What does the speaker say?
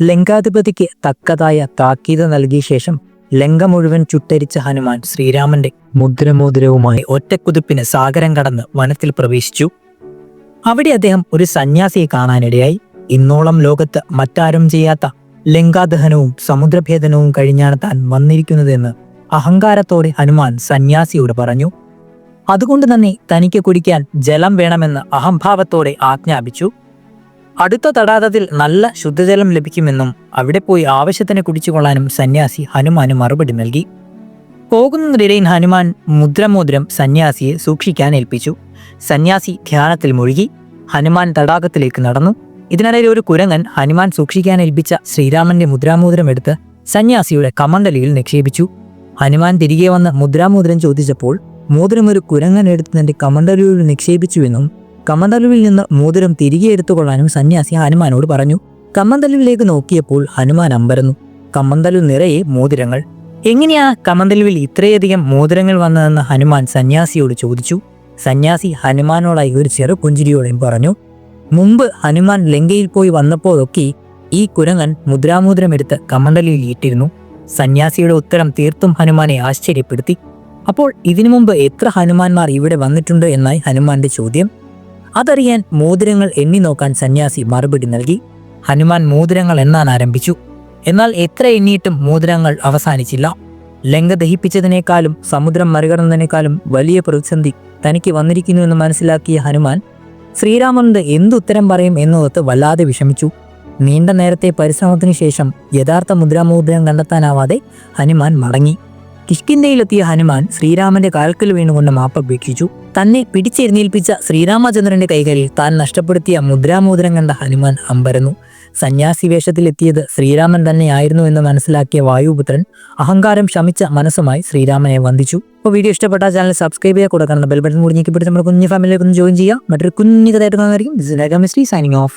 ലങ്കാധിപതിക്ക് തക്കതായ താക്കീത് നൽകിയ ശേഷം ലങ്ക മുഴുവൻ ചുട്ടരിച്ച ഹനുമാൻ ശ്രീരാമന്റെ മുദ്രമോതിരവുമായി ഒറ്റക്കുതിപ്പിന് സാഗരം കടന്ന് വനത്തിൽ പ്രവേശിച്ചു. അവിടെ അദ്ദേഹം ഒരു സന്യാസിയെ കാണാനിടയായി. ഇന്നോളം ലോകത്ത് മറ്റാരും ചെയ്യാത്ത ലങ്കാദഹനവും സമുദ്രഭേദനവും കഴിഞ്ഞാണ് താൻ വന്നിരിക്കുന്നതെന്ന് അഹങ്കാരത്തോടെ ഹനുമാൻ സന്യാസിയോട് പറഞ്ഞു. അതുകൊണ്ട് തന്നെ തനിക്ക് കുടിക്കാൻ ജലം വേണമെന്ന് അഹംഭാവത്തോടെ ആജ്ഞാപിച്ചു. അടുത്ത തടാകത്തിൽ നല്ല ശുദ്ധജലം ലഭിക്കുമെന്നും അവിടെ പോയി ആവശ്യത്തിന് കുടിച്ചുകൊള്ളാനും സന്യാസി ഹനുമാന് മറുപടി നൽകി. പോകുന്നതിനിടയിൽ ഹനുമാൻ മുദ്രമോതിരം സന്യാസിയെ സൂക്ഷിക്കാൻ ഏൽപ്പിച്ചു. സന്യാസി ധ്യാനത്തിൽ മുഴുകി. ഹനുമാൻ തടാകത്തിലേക്ക് നടന്നു. ഇതിനിടയിൽ ഒരു കുരങ്ങൻ ഹനുമാൻ സൂക്ഷിക്കാൻ ഏൽപ്പിച്ച ശ്രീരാമന്റെ മുദ്രാമോതിരം എടുത്ത് സന്യാസിയുടെ കമണ്ടലിയിൽ നിക്ഷേപിച്ചു. ഹനുമാൻ തിരികെ വന്ന് മുദ്രാമോതിരം ചോദിച്ചപ്പോൾ മോതിരം ഒരു കുരങ്ങൻ എടുത്ത് തന്റെ കമണ്ടലിയിൽ നിക്ഷേപിച്ചുവെന്നും കമണ്ടലുവിൽ നിന്ന് മോതിരം തിരികെ എടുത്തുകൊള്ളാനും സന്യാസി ഹനുമാനോട് പറഞ്ഞു. കമ്മന്തലുവിലേക്ക് നോക്കിയപ്പോൾ ഹനുമാൻ അമ്പരന്നു. കമ്മന്തലു നിറയെ മോതിരങ്ങൾ. എങ്ങനെയാ കമന്തലുവിൽ ഇത്രയധികം മോതിരങ്ങൾ വന്നതെന്ന് ഹനുമാൻ സന്യാസിയോട് ചോദിച്ചു. സന്യാസി ഹനുമാനോടായി ഒരു ചെറു പുഞ്ചിരിയോടെയും പറഞ്ഞു. മുമ്പ് ഹനുമാൻ ലങ്കയിൽ പോയി വന്നപ്പോഴൊക്കെ ഈ കുരങ്ങൻ മുദ്രാമോതിരം എടുത്ത് കമണ്ടലിൽ ഇട്ടിരുന്നു. സന്യാസിയുടെ ഉത്തരം തീർത്തും ഹനുമാനെ ആശ്ചര്യപ്പെടുത്തി. അപ്പോൾ ഇതിനു മുമ്പ് എത്ര ഹനുമാന്മാർ ഇവിടെ വന്നിട്ടുണ്ട് എന്നായി ഹനുമാന്റെ ചോദ്യം. അതറിയാൻ മോതിരങ്ങൾ എണ്ണി നോക്കാൻ സന്യാസി മറുപടി നൽകി. ഹനുമാൻ മോതിരങ്ങൾ എണ്ണാൻ ആരംഭിച്ചു. എന്നാൽ എത്ര എണ്ണിയിട്ടും മോതിരങ്ങൾ അവസാനിച്ചില്ല. ലങ്ക ദഹിപ്പിച്ചതിനേക്കാളും സമുദ്രം മറികടന്നതിനേക്കാളും വലിയ പ്രതിസന്ധി തനിക്ക് വന്നിരിക്കുന്നുവെന്ന് മനസ്സിലാക്കിയ ഹനുമാൻ ശ്രീരാമനന്ദ് എന്തുത്തരം പറയും എന്നോർത്ത് വല്ലാതെ വിഷമിച്ചു. നീണ്ട നേരത്തെ പരിശ്രമത്തിനു ശേഷം യഥാർത്ഥ മുദ്രാമോതിരം കണ്ടെത്താനാവാതെ ഹനുമാൻ മടങ്ങി. കിഷ്കിന്തയിലെത്തിയ ഹനുമാൻ ശ്രീരാമന്റെ കാൽക്കൽ വീണുകൊണ്ട് മാപ്പപേക്ഷിച്ചു തന്നെ പിടിച്ചെരുന്നേൽപ്പിച്ച ശ്രീരാമചന്ദ്രന്റെ കൈകളിൽ താൻ നഷ്ടപ്പെടുത്തിയ മുദ്രാമോതിരം കണ്ട ഹനുമാൻ അമ്പരന്നു. സന്യാസി വേഷത്തിലെത്തിയത് ശ്രീരാമൻ തന്നെയായിരുന്നു എന്ന് മനസ്സിലാക്കിയ വായുപുത്രൻ അഹങ്കാരം ശമിച്ച മനസ്സുമായി ശ്രീരാമനെ വന്ദിച്ചു. അപ്പോൾ വീഡിയോ ഇഷ്ടപ്പെട്ട ചാനൽ സബ്സ്ക്രൈബ് ചെയ്യാൻ കൊടുക്കാനുള്ള ബെൽ ബട്ടൺ കൂടി ഞെക്കിപ്പിടിച്ച് നമ്മുടെ കുഞ്ഞു ഫാമിലിയിലേക്ക് ഒന്ന് ജോയിൻ ചെയ്യുക. മറ്റൊരു കുഞ്ഞു കഥയായിട്ട് കാണുമായിരിക്കും സൈനിങ് ഓഫ്